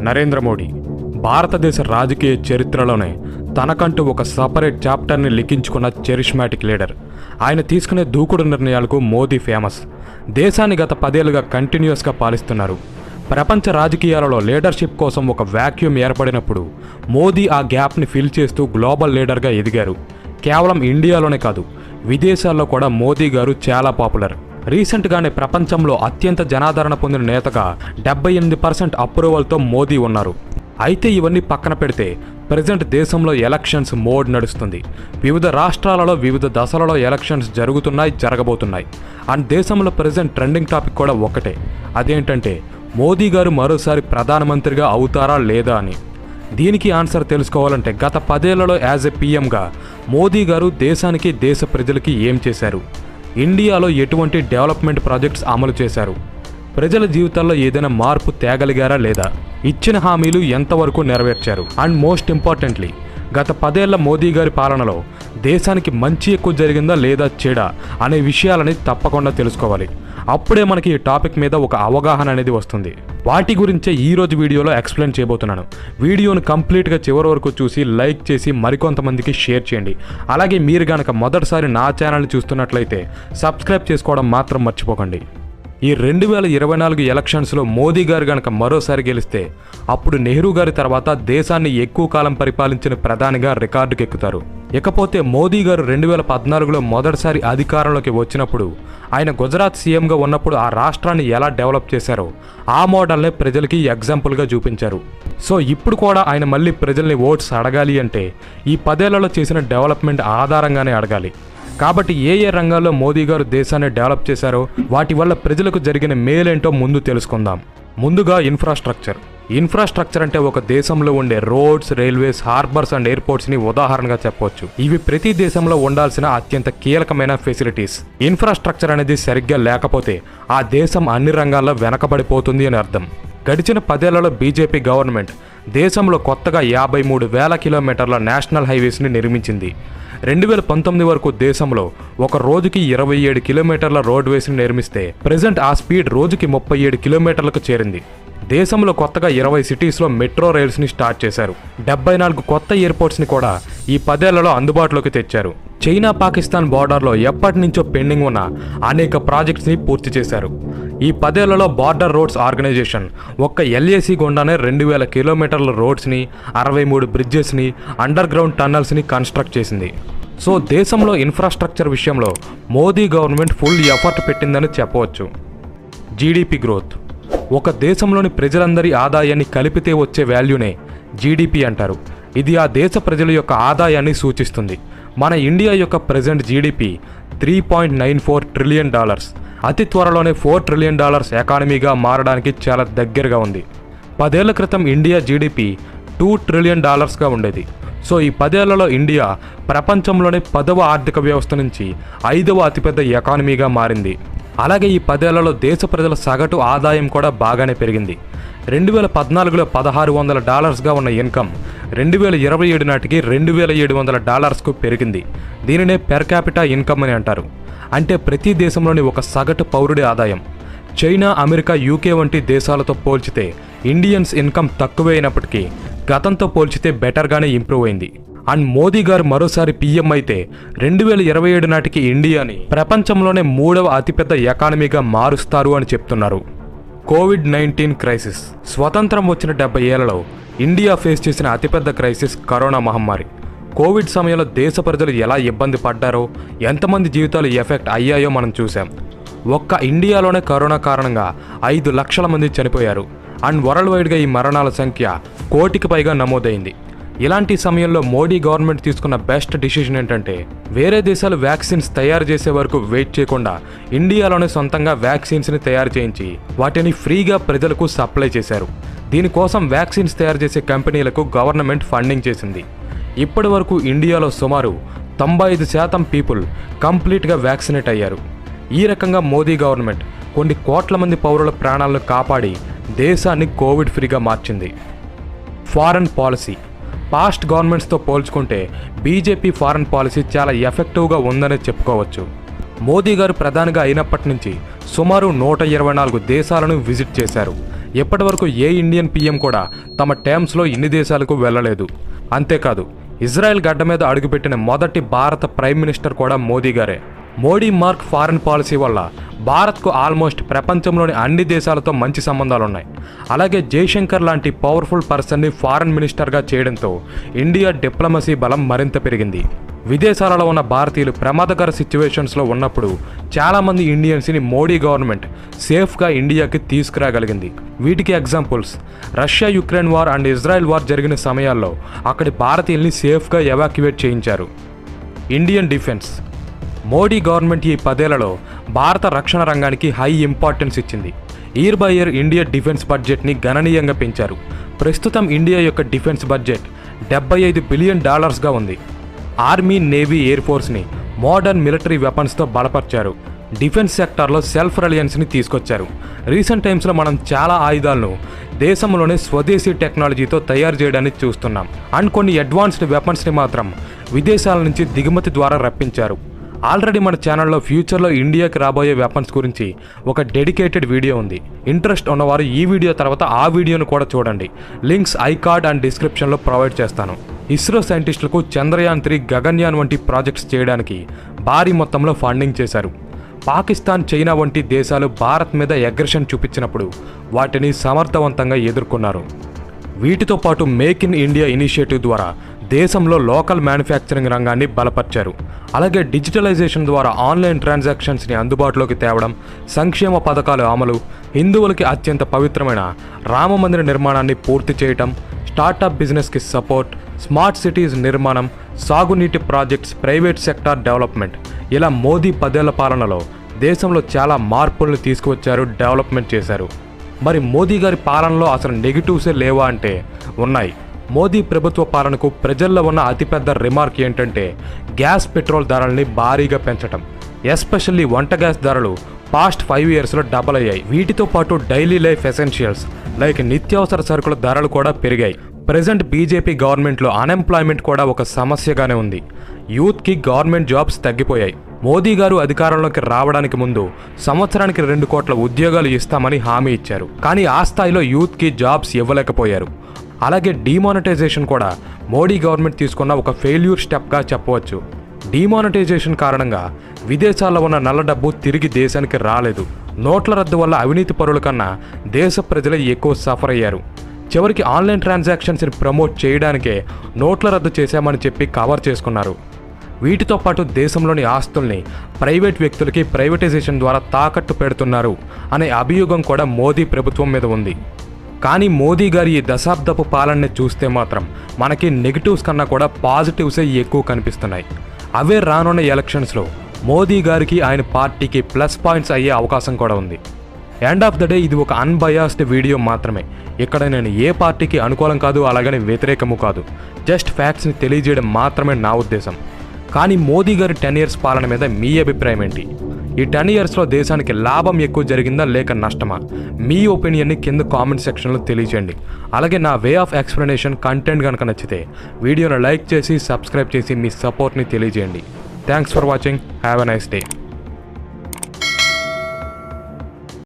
నరేంద్ర మోడీ భారతదేశ రాజకీయ చరిత్రలోనే తనకంటూ ఒక సపరేట్ చాప్టర్ని లిఖించుకున్న చెరిష్మాటిక్ లీడర్. ఆయన తీసుకునే దూకుడు నిర్ణయాలకు మోదీ ఫేమస్. దేశాన్ని గత పదేళ్ళుగా కంటిన్యూస్గా పాలిస్తున్నారు. ప్రపంచ రాజకీయాలలో లీడర్షిప్ కోసం ఒక వ్యాక్యూమ్ ఏర్పడినప్పుడు మోదీ ఆ గ్యాప్ని ఫిల్ చేస్తూ గ్లోబల్ లీడర్గా ఎదిగారు. కేవలం ఇండియాలోనే కాదు విదేశాల్లో కూడా మోదీ గారు చాలా పాపులర్. రీసెంట్గానే ప్రపంచంలో అత్యంత జనాదరణ పొందిన నేతగా డెబ్బై ఎనిమిది పర్సెంట్ అప్రూవల్తో మోదీ ఉన్నారు. అయితే ఇవన్నీ పక్కన పెడితే ప్రజెంట్ దేశంలో ఎలక్షన్స్ మోడ్ నడుస్తుంది. వివిధ రాష్ట్రాలలో వివిధ దశలలో ఎలక్షన్స్ జరుగుతున్నాయి జరగబోతున్నాయి. అండ్ దేశంలో ప్రజెంట్ ట్రెండింగ్ టాపిక్ కూడా ఒకటే. అదేంటంటే మోదీ గారు మరోసారి ప్రధానమంత్రిగా అవుతారా లేదా అని. దీనికి ఆన్సర్ తెలుసుకోవాలంటే గత పదేళ్ళలో యాజ్ ఎ పీఎంగా మోదీ గారు దేశానికి దేశ ప్రజలకి ఏం చేశారు? ఇండియాలో ఎటువంటి డెవలప్మెంట్ ప్రాజెక్ట్స్ అమలు చేశారు? ప్రజల జీవితాల్లో ఏదైనా మార్పు తేగలిగారా లేదా? ఇచ్చిన హామీలు ఎంతవరకు నెరవేర్చారు? అండ్ మోస్ట్ ఇంపార్టెంట్లీ గత పదేళ్ళ మోదీ గారి పాలనలో దేశానికి మంచి ఎక్కువ జరిగిందా లేదా చెడా అనే విషయాలని తప్పకుండా తెలుసుకోవాలి. అప్పుడే మనకి ఈ టాపిక్ మీద ఒక అవగాహన అనేది వస్తుంది. వాటి గురించే ఈ రోజు వీడియోలో ఎక్స్ప్లెయిన్ చేయబోతున్నాను. వీడియోను కంప్లీట్గా చివరి వరకు చూసి లైక్ చేసి మరికొంతమందికి షేర్ చేయండి. అలాగే మీరు గనక మొదటిసారి నా ఛానల్ని చూస్తున్నట్లయితే సబ్స్క్రైబ్ చేసుకోవడం మాత్రం మర్చిపోకండి. ఈ రెండు వేల ఇరవై నాలుగు ఎలక్షన్స్లో మోదీ గారు గనక మరోసారి గెలిస్తే అప్పుడు నెహ్రూ గారి తర్వాత దేశాన్ని ఎక్కువ కాలం పరిపాలించిన ప్రధానిగా రికార్డుకెక్కుతారు. ఇకపోతే మోదీ గారు రెండు వేల పద్నాలుగులో మొదటిసారి అధికారంలోకి వచ్చినప్పుడు ఆయన గుజరాత్ సీఎంగా ఉన్నప్పుడు ఆ రాష్ట్రాన్ని ఎలా డెవలప్ చేశారో ఆ మోడల్నే ప్రజలకి ఎగ్జాంపుల్గా చూపించారు. సో ఇప్పుడు కూడా ఆయన మళ్ళీ ప్రజల్ని ఓట్స్ అడగాలి అంటే ఈ పదేళ్ళలో చేసిన డెవలప్మెంట్ ఆధారంగానే అడగాలి. కాబట్టి ఏ ఏ రంగాల్లో మోదీ గారు దేశాన్ని డెవలప్ చేశారో వాటి వల్ల ప్రజలకు జరిగిన మేలేంటో ముందు తెలుసుకుందాం. ముందుగా ఇన్ఫ్రాస్ట్రక్చర్. ఇన్ఫ్రాస్ట్రక్చర్ అంటే ఒక దేశంలో ఉండే రోడ్స్ రైల్వేస్ హార్బర్స్ అండ్ ఎయిర్పోర్ట్స్ని ఉదాహరణగా చెప్పొచ్చు. ఇవి ప్రతి దేశంలో ఉండాల్సిన అత్యంత కీలకమైన ఫెసిలిటీస్. ఇన్ఫ్రాస్ట్రక్చర్ అనేది సరిగ్గా లేకపోతే ఆ దేశం అన్ని రంగాల్లో వెనకబడిపోతుంది అని అర్థం. గడిచిన పదేళ్ళలో బీజేపీ గవర్నమెంట్ దేశంలో కొత్తగా యాభై మూడు వేల కిలోమీటర్ల నేషనల్ హైవేస్ని నిర్మించింది. రెండు వేల పంతొమ్మిది వరకు దేశంలో ఒక రోజుకి ఇరవై ఏడు కిలోమీటర్ల రోడ్వేస్ని నిర్మిస్తే ప్రజెంట్ ఆ స్పీడ్ రోజుకి ముప్పై ఏడు కిలోమీటర్లకు చేరింది. దేశంలో కొత్తగా ఇరవై సిటీస్లో మెట్రో రైల్స్ని స్టార్ట్ చేశారు. డెబ్బై నాలుగు కొత్త ఎయిర్పోర్ట్స్ని కూడా ఈ పదేళ్ళలో అందుబాటులోకి తెచ్చారు. చైనా పాకిస్తాన్ బార్డర్లో ఎప్పటి నుంచో పెండింగ్ ఉన్న అనేక ప్రాజెక్ట్స్ని పూర్తి చేశారు. ఈ పదేళ్ళలో బార్డర్ రోడ్స్ ఆర్గనైజేషన్ ఒక్క ఎల్ఏసి గుండానే రెండు వేల కిలోమీటర్ల రోడ్స్ని అరవై మూడు బ్రిడ్జెస్ని అండర్ గ్రౌండ్ టన్నల్స్ని కన్స్ట్రక్ట్ చేసింది. సో దేశంలో ఇన్ఫ్రాస్ట్రక్చర్ విషయంలో మోదీ గవర్నమెంట్ ఫుల్ ఎఫర్ట్ పెట్టిందని చెప్పవచ్చు. GDP growth. ఒక దేశంలోని ప్రజలందరి ఆదాయాన్ని కలిపితే వచ్చే వాల్యూనే జీడిపి అంటారు. ఇది ఆ దేశ ప్రజల యొక్క ఆదాయాన్ని సూచిస్తుంది. మన ఇండియా యొక్క present GDP three point nine four trillion dollars అతి త్వరలోనే ఫోర్ ట్రిలియన్ డాలర్స్ ఎకానమీగా మారడానికి చాలా దగ్గరగా ఉంది. పదేళ్ళ క్రితం ఇండియా జీడిపి టూ ట్రిలియన్ డాలర్స్గా ఉండేది. సో ఈ పదేళ్ళలో ఇండియా ప్రపంచంలోనే పదవ ఆర్థిక వ్యవస్థ నుంచి ఐదవ అతిపెద్ద ఎకానమీగా మారింది. అలాగే ఈ పదేళ్ళలో దేశ ప్రజల సగటు ఆదాయం కూడా బాగానే పెరిగింది. రెండు వేల పద్నాలుగులో పదహారు వందల డాలర్స్గా ఉన్న ఇన్కమ్ రెండు వేల ఇరవై ఏడు నాటికి రెండు వేల ఏడు వందల డాలర్స్కు పెరిగింది. దీనినే పెర్ క్యాపిటా ఇన్కమ్ అని అంటారు. అంటే ప్రతి దేశంలోని ఒక సగటు పౌరుడి ఆదాయం. చైనా అమెరికా యూకే వంటి దేశాలతో పోల్చితే ఇండియన్స్ ఇన్కమ్ తక్కువే అయినప్పటికీ గతంతో పోల్చితే బెటర్గానే ఇంప్రూవ్ అయింది. అండ్ మోదీ గారు మరోసారి పీఎం అయితే రెండు వేల ఇరవై ఏడు నాటికి ఇండియాని ప్రపంచంలోనే మూడవ అతిపెద్ద ఎకానమీగా మారుస్తారు అని చెప్తున్నారు. COVID nineteen crisis. స్వతంత్రం వచ్చిన డెబ్బై ఏళ్ళలో ఇండియా ఫేస్ చేసిన అతిపెద్ద క్రైసిస్ కరోనా మహమ్మారి. కోవిడ్ సమయంలో దేశ ప్రజలు ఎలా ఇబ్బంది పడ్డారో ఎంతమంది జీవితాలు ఎఫెక్ట్ అయ్యాయో మనం చూసాం ఒక్క ఇండియాలోనే కరోనా కారణంగా ఐదు లక్షల మంది చనిపోయారు. అండ్ వరల్డ్ వైడ్గా ఈ మరణాల సంఖ్య కోటికి పైగా నమోదైంది. ఇలాంటి సమయంలో మోడీ గవర్నమెంట్ తీసుకున్న బెస్ట్ డిసిషన్ ఏంటంటే వేరే దేశాలు వ్యాక్సిన్స్ తయారు చేసే వరకు వెయిట్ చేయకుండా ఇండియాలోనే సొంతంగా వ్యాక్సిన్స్ని తయారు చేయించి వాటిని ఫ్రీగా ప్రజలకు సప్లై చేశారు. దీనికోసం వ్యాక్సిన్స్ తయారు చేసే కంపెనీలకు గవర్నమెంట్ ఫండింగ్ చేసింది. ఇప్పటి వరకు ఇండియాలో సుమారు తొంభై ఐదు శాతం పీపుల్ కంప్లీట్గా వ్యాక్సినేట్ అయ్యారు. ఈ రకంగా మోదీ గవర్నమెంట్ కొన్ని కోట్ల మంది పౌరుల ప్రాణాలను కాపాడి దేశాన్ని కోవిడ్ ఫ్రీగా మార్చింది. ఫారెన్ పాలసీ పాస్ట్ గవర్నమెంట్స్తో పోల్చుకుంటే బీజేపీ ఫారెన్ పాలసీ చాలా ఎఫెక్టివ్గా ఉందనే చెప్పుకోవచ్చు. మోదీ గారు ప్రధానిగా అయినప్పటి నుంచి సుమారు నూట ఇరవై నాలుగు దేశాలను విజిట్ చేశారు. ఇప్పటివరకు ఏ ఇండియన్ పీఎం కూడా తమ టైమ్స్లో ఇన్ని దేశాలకు వెళ్ళలేదు. అంతేకాదు ఇజ్రాయెల్ గడ్డ మీద అడుగుపెట్టిన మొదటి భారత ప్రైమ్ మినిస్టర్ కూడా మోదీ గారే. మోడీ మార్క్ ఫారెన్ పాలసీ వల్ల భారత్కు ఆల్మోస్ట్ ప్రపంచంలోని అన్ని దేశాలతో మంచి సంబంధాలు ఉన్నాయి అలాగే జైశంకర్ లాంటి పవర్ఫుల్ పర్సన్ని ఫారెన్ మినిస్టర్గా చేయడంతో ఇండియా డిప్లొమసీ బలం మరింత పెరిగింది. విదేశాలలో ఉన్న భారతీయులు ప్రమాదకర సిచ్యువేషన్స్లో ఉన్నప్పుడు చాలామంది ఇండియన్స్ని మోడీ గవర్నమెంట్ సేఫ్గా ఇండియాకి తీసుకురాగలిగింది. వీటికి examples. Russia Ukraine war and Israel war జరిగిన సమయాల్లో అక్కడి భారతీయుల్ని సేఫ్గా ఎవాక్యువేట్ చేయించారు. Indian defence. మోడీ గవర్నమెంట్ ఈ పదేళ్ళలో భారత రక్షణ రంగానికి హై ఇంపార్టెన్స్ ఇచ్చింది. Year by year India defence బడ్జెట్ని గణనీయంగా పెంచారు. ప్రస్తుతం ఇండియా యొక్క డిఫెన్స్ బడ్జెట్ డెబ్బై ఐదు బిలియన్ డాలర్స్గా ఉంది. ఆర్మీ నేవీ ఎయిర్ ఫోర్స్ని మోడర్న్ మిలిటరీ వెపన్స్తో బలపరిచారు. డిఫెన్స్ సెక్టార్లో సెల్ఫ్ రిలయన్స్ని తీసుకొచ్చారు. రీసెంట్ టైమ్స్లో మనం చాలా ఆయుధాలను దేశంలోనే స్వదేశీ టెక్నాలజీతో తయారు చేయడానికి చూస్తున్నాం. అండ్ కొన్ని అడ్వాన్స్డ్ వెపన్స్ని మాత్రం విదేశాల నుంచి దిగుమతి ద్వారా రప్పించారు. ఆల్రెడీ మన ఛానల్లో ఫ్యూచర్లో ఇండియాకి రాబోయే వెపన్స్ గురించి ఒక డెడికేటెడ్ వీడియో ఉంది. ఇంట్రెస్ట్ ఉన్నవారు ఈ వీడియో తర్వాత ఆ వీడియోను కూడా చూడండి. లింక్స్ ఐ కార్డ్ అండ్ డిస్క్రిప్షన్లో ప్రొవైడ్ చేస్తాను. ఇస్రో సైంటిస్టులకు చంద్రయాన్ త్రీ గగన్యాన్ వంటి ప్రాజెక్ట్స్ చేయడానికి భారీ మొత్తంలో ఫండింగ్ చేశారు. పాకిస్తాన్ చైనా వంటి దేశాలు భారత్ మీద అగ్రెషన్ చూపించినప్పుడు వాటిని సమర్థవంతంగా ఎదుర్కొన్నారు. వీటితో పాటు మేక్ ఇన్ ఇండియా ఇనిషియేటివ్ ద్వారా దేశంలో లోకల్ మ్యానుఫ్యాక్చరింగ్ రంగాన్ని బలపరిచారు. అలాగే డిజిటలైజేషన్ ద్వారా ఆన్లైన్ ట్రాన్సాక్షన్స్ని అందుబాటులోకి తేవడం సంక్షేమ పథకాలు అమలు హిందువులకి అత్యంత పవిత్రమైన రామమందిర నిర్మాణాన్ని పూర్తి చేయటం స్టార్టప్ బిజినెస్కి సపోర్ట్ స్మార్ట్ సిటీస్ నిర్మాణం సాగునీటి ప్రాజెక్ట్స్ ప్రైవేట్ సెక్టార్ డెవలప్మెంట్ ఇలా మోదీ పదేళ్ళ పాలనలో దేశంలో చాలా మార్పులను తీసుకువచ్చారు డెవలప్మెంట్ చేశారు. మరి మోదీ గారి పాలనలో అసలు నెగిటివ్సే లేవా అంటే ఉన్నాయి. మోదీ ప్రభుత్వ పాలనకు ప్రజల్లో ఉన్న అతిపెద్ద రిమార్క్ ఏంటంటే గ్యాస్ పెట్రోల్ ధరల్ని భారీగా పెంచటం. ఎస్పెషల్లీ వంట గ్యాస్ ధరలు పాస్ట్ ఫైవ్ ఇయర్స్లో డబల్ అయ్యాయి. వీటితో పాటు డైలీ లైఫ్ ఎసెన్షియల్స్ లైక్ నిత్యావసర సరుకుల ధరలు కూడా పెరిగాయి. ప్రజెంట్ బీజేపీ గవర్నమెంట్లో అన్ఎంప్లాయ్మెంట్ కూడా ఒక సమస్యగానే ఉంది. యూత్కి గవర్నమెంట్ జాబ్స్ తగ్గిపోయాయి. మోదీ గారు అధికారంలోకి రావడానికి ముందు సంవత్సరానికి రెండు కోట్ల ఉద్యోగాలు ఇస్తామని హామీ ఇచ్చారు. కానీ ఆ స్థాయిలో యూత్కి జాబ్స్ ఇవ్వలేకపోయారు. అలాగే డీమానిటైజేషన్ కూడా మోడీ గవర్నమెంట్ తీసుకున్న ఒక ఫెయిల్యూర్ స్టెప్గా చెప్పవచ్చు. డిమానిటైజేషన్ కారణంగా విదేశాల్లో ఉన్న నల్ల డబ్బు తిరిగి దేశానికి రాలేదు. నోట్ల రద్దు వల్ల అవినీతి పరుల కన్నా దేశ ప్రజలే ఎక్కువ సఫర్ అయ్యారు. చివరికి ఆన్లైన్ ట్రాన్సాక్షన్స్ని ప్రమోట్ చేయడానికే నోట్ల రద్దు చేశామని చెప్పి కవర్ చేసుకున్నారు. వీటితో పాటు దేశంలోని ఆస్తుల్ని ప్రైవేట్ వ్యక్తులకి ప్రైవేటైజేషన్ ద్వారా తాకట్టు పెడుతున్నారు అనే అభియోగం కూడా మోదీ ప్రభుత్వం మీద ఉంది. కానీ మోదీ గారి ఈ దశాబ్దపు పాలనని చూస్తే మాత్రం మనకి నెగిటివ్స్ కన్నా కూడా పాజిటివ్సే ఎక్కువ కనిపిస్తున్నాయి. అవే రానున్న ఎలక్షన్స్లో మోదీ గారికి ఆయన పార్టీకి ప్లస్ పాయింట్స్ అయ్యే అవకాశం కూడా ఉంది. ఎండ్ ఆఫ్ ద డే ఇది ఒక అన్బయాస్డ్ వీడియో మాత్రమే. ఇక్కడ నేను ఏ పార్టీకి అనుకూలం కాదు అలాగని వ్యతిరేకము కాదు. జస్ట్ ఫ్యాక్ట్స్ని తెలియజేయడం మాత్రమే నా ఉద్దేశం. కానీ మోదీ గారి టెన్ ఇయర్స్ పాలన మీద మీ అభిప్రాయం ఏంటి? ఈ టెన్ ఇయర్స్లో దేశానికి లాభం ఎక్కువ జరిగిందా లేక నష్టమా? మీ ఒపీనియన్ని కింద కామెంట్ సెక్షన్లో తెలియజేయండి అలాగే నా వే ఆఫ్ ఎక్స్ప్లెనేషన్ కంటెంట్ కనుక నచ్చితే వీడియోను లైక్ చేసి సబ్స్క్రైబ్ చేసి మీ సపోర్ట్ని తెలియజేయండి. Thanks for watching have a nice day